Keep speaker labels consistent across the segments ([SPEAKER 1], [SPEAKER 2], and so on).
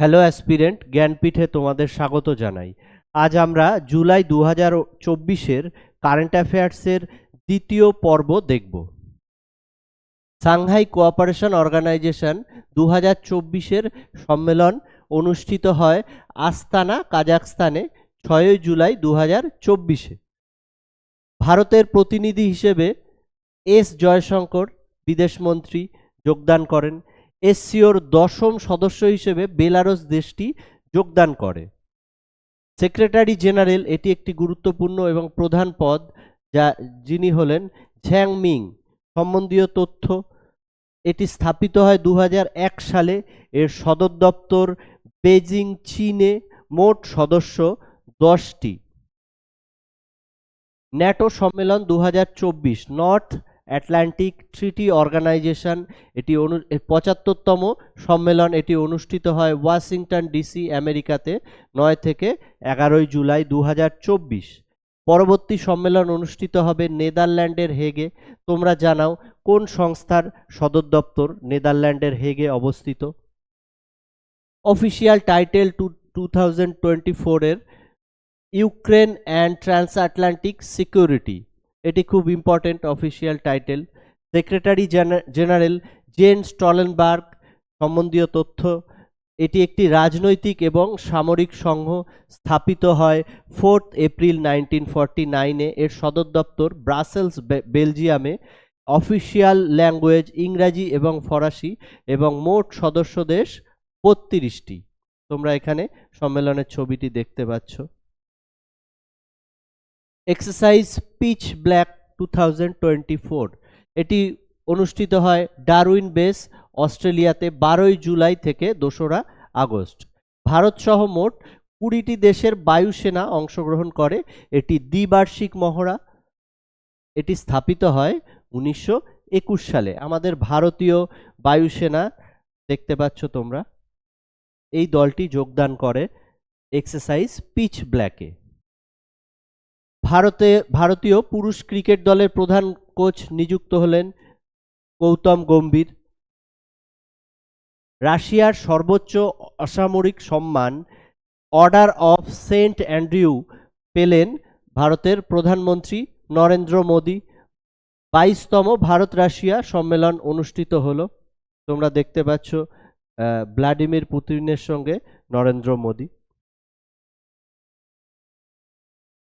[SPEAKER 1] Hello aspirant জ্ঞানপীঠে তোমাদের স্বাগত জানাই। আজ আমরা জুলাই দু হাজার চব্বিশের কারেন্ট অ্যাফেয়ার্সের দ্বিতীয় পর্ব দেখব। সাংহাই কোঅপারেশন অর্গানাইজেশন দু হাজার চব্বিশের সম্মেলন অনুষ্ঠিত হয় আস্তানা কাজাকস্তানে ছয়ই জুলাই দু হাজার চব্বিশে। ভারতের প্রতিনিধি হিসেবে এস জয়শঙ্কর বিদেশমন্ত্রী যোগদান করেন। এসসিওর দশম সদস্য হিসেবে বেলারস দেশটি যোগদান করে। সেক্রেটারি জেনারেল এটি একটি গুরুত্বপূর্ণ এবং প্রধান পদ, যা যিনি হলেন ঝ্যাং মিং সম্বন্ধীয় তথ্য, এটি স্থাপিত হয় দু হাজার এক সালে। এর সদর দপ্তর বেজিং চীনে মোট সদস্য দশটি। ন্যাটো সম্মেলন দু হাজার চব্বিশ, নর্থ অ্যাটলান্টিক ট্রিটি অর্গানাইজেশন এটি অনু পঁচাত্তরতম সম্মেলন। এটি অনুষ্ঠিত হয় ওয়াশিংটন ডিসি আমেরিকাতে, নয় থেকে এগারোই জুলাই দু হাজার চব্বিশ। পরবর্তী সম্মেলন অনুষ্ঠিত হবে নেদারল্যান্ডের হেগে। তোমরা জানাও কোন সংস্থার সদর দপ্তর নেদারল্যান্ডের হেগে অবস্থিত। Official title two two thousand twenty ফোরের Ukraine and transatlantic security এটি খুব important official title secretary general Jens Stoltenberg সম্বন্ধীয় তথ্য, এটি একটি রাজনৈতিক এবং সামরিক সংঘ স্থাপিত হয় ফোর্থ এপ্রিল নাইনটিন ফর্টি নাইনে এর সদর দপ্তর ব্রাসেলস বেলজিয়ামে অফিসিয়াল ল্যাঙ্গুয়েজ ইংরাজি এবং ফরাসি এবং মোট সদস্য দেশ বত্রিশটি। তোমরা এখানে সম্মেলনের ছবিটি দেখতে পাচ্ছ। এক্সারসাইজ পিচ ব্ল্যাক টু এটি অনুষ্ঠিত হয় ডারউইন বেস অস্ট্রেলিয়াতে বারোই জুলাই থেকে দোসরা আগস্ট। ভারত সহ মোট কুড়িটি দেশের বায়ুসেনা অংশগ্রহণ করে। এটি দ্বিবার্ষিক মহড়া। এটি স্থাপিত হয় উনিশশো একুশ সালে। আমাদের ভারতীয় বায়ুসেনা, দেখতে পাচ্ছ তোমরা, এই দলটি যোগদান করে এক্সারসাইজ পিচ ব্ল্যাকে ভারতে, ভারতীয় পুরুষ ক্রিকেট দলের প্রধান কোচ নিযুক্ত হলেন গৌতম গম্ভীর। রাশিয়ার সর্বোচ্চ অসামরিক সম্মান অর্ডার অফ সেন্ট অ্যান্ড্রিউ পেলেন ভারতের প্রধানমন্ত্রী নরেন্দ্র মোদী। বাইশতম ভারত রাশিয়া সম্মেলন অনুষ্ঠিত হলো। তোমরা দেখতে পাচ্ছ ভ্লাদিমির পুতিনের সঙ্গে নরেন্দ্র মোদী।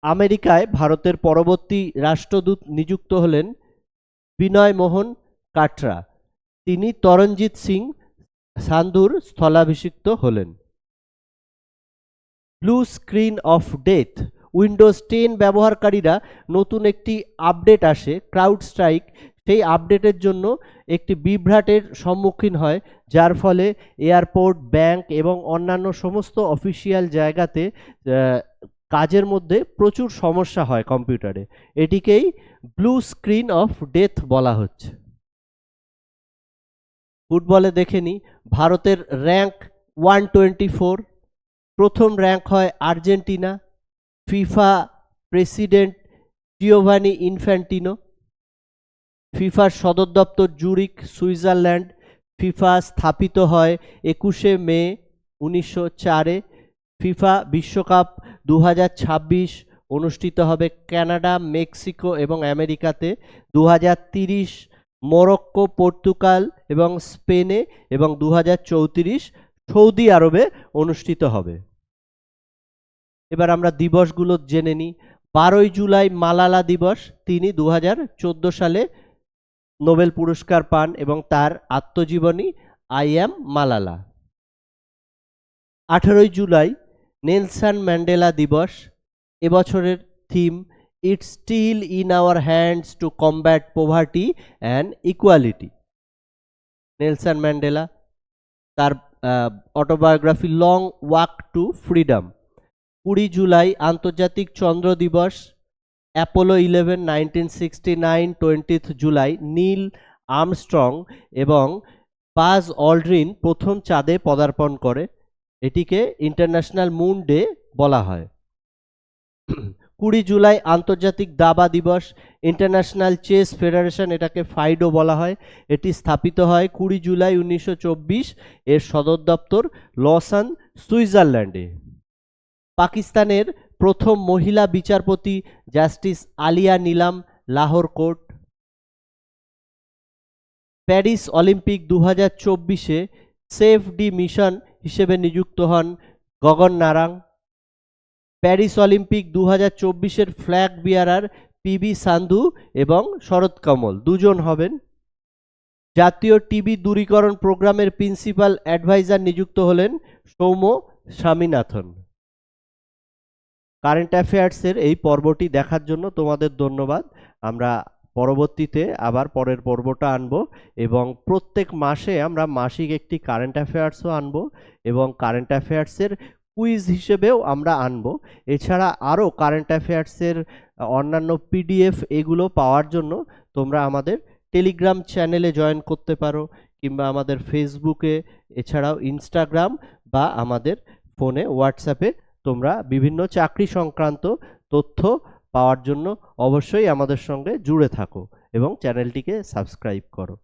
[SPEAKER 1] আমেরিকায় ভারতের পরবর্তী রাষ্ট্রদূত নিযুক্ত হলেন বিনয় মোহন কাটরা। তিনি তরণজিৎ সিং সান্দুর স্থলাভিষিক্ত হলেন। Blue screen of death, Windows ten ব্যবহারকারীরা নতুন একটি আপডেট আসে, ক্রাউড স্ট্রাইক। সেই আপডেটের জন্য একটি বিভ্রাটের সম্মুখীন হয়, যার ফলে এয়ারপোর্ট, ব্যাংক এবং অন্যান্য সমস্ত অফিসিয়াল জায়গাতে কাজের মধ্যে প্রচুর সমস্যা হয় কম্পিউটারে। এটিকেই ব্লু স্ক্রিন অফ ডেথ বলা হচ্ছে। ফুটবলে দেখে নিই ভারতের র্যাঙ্ক ওয়ান টোয়েন্টি ফোর, প্রথম র্যাঙ্ক হয় Argentina, FIFA president Gianni Infantino, ফিফার সদর দপ্তর জুরিক সুইজারল্যান্ড, ফিফা স্থাপিত হয় একুশে মে উনিশশো চারে, ফিফা বিশ্বকাপ দু হাজার ছাব্বিশ অনুষ্ঠিত হবে কানাডা, মেক্সিকো এবং আমেরিকাতে দু মরক্কো, পর্তুগাল এবং স্পেনে এবং দু হাজার চৌত্রিশ সৌদি আরবে অনুষ্ঠিত হবে। এবার আমরা দিবসগুলো জেনে নিই। বারোই জুলাই মালালা দিবস, তিনি দু হাজার চোদ্দ সালে নোবেল পুরস্কার পান এবং তার আত্মজীবনী আই অ্যাম মালালা। আঠেরোই জুলাই নেলসন ম্যান্ডেলা দিবস, এবছরের theme it's still in our hands to combat poverty and equality Nelson Mandela, তার autobiography long walk to freedom কুড়ি জুলাই আন্তর্জাতিক চন্দ্র দিবস Apollo eleven nineteen sixty nine twentieth July, Neil Armstrong এবং Buzz অল্ড্রিন প্রথম চাঁদে পদার্পণ করে। এটিকে ইন্টারন্যাশনাল মুন ডে বলা হয়। কুড়ি জুলাই আন্তর্জাতিক দাবা দিবস ইন্টারন্যাশনাল চেস ফেডারেশন এটাকে ফাইডো বলা হয়। এটি স্থাপিত হয় কুড়ি জুলাই উনিশশো চব্বিশ এর সদর দপ্তর লসান, সুইজারল্যান্ডে। পাকিস্তানের প্রথম মহিলা বিচারপতি জাস্টিস আলিয়া নিলাম, লাহোর কোর্ট। প্যারিস অলিম্পিক দু হাজার চব্বিশে সেফ ডি মিশন হিসেবে নিযুক্ত হন গগন নারাং। প্যারিস অলিম্পিক দু হাজার চব্বিশের ফ্ল্যাগ বিয়ারার পিবি সান্ধু এবং শরৎ কমল দুজন হবেন। জাতীয় টিবি দূরীকরণ প্রোগ্রামের প্রিন্সিপাল অ্যাডভাইজার নিযুক্ত হলেন সৌম্য স্বামীনাথন। কারেন্ট অ্যাফেয়ার্সের এই পর্বটি দেখার জন্য তোমাদের ধন্যবাদ। আমরা পরবর্তীতে আবার পরের পর্বটা আনব এবং প্রত্যেক মাসে আমরা মাসিক একটি কারেন্ট অ্যাফেয়ার্সও আনব এবং কারেন্ট অ্যাফেয়ার্সের কুইজ হিসেবেও আমরা আনব। এছাড়া আরও কারেন্ট অ্যাফেয়ার্সের অন্যান্য পিডিএফ এগুলো পাওয়ার জন্য তোমরা আমাদের টেলিগ্রাম চ্যানেলে জয়েন করতে পারো কিংবা আমাদের ফেসবুকে এছাড়াও ইনস্টাগ্রাম বা আমাদের ফোনে হোয়াটসঅ্যাপে তোমরা বিভিন্ন চাকরি সংক্রান্ত তথ্য পাওয়ার জন্য অবশ্যই আমাদের সঙ্গে জুড়ে থাকো এবং চ্যানেলটিকে সাবস্ক্রাইব করো।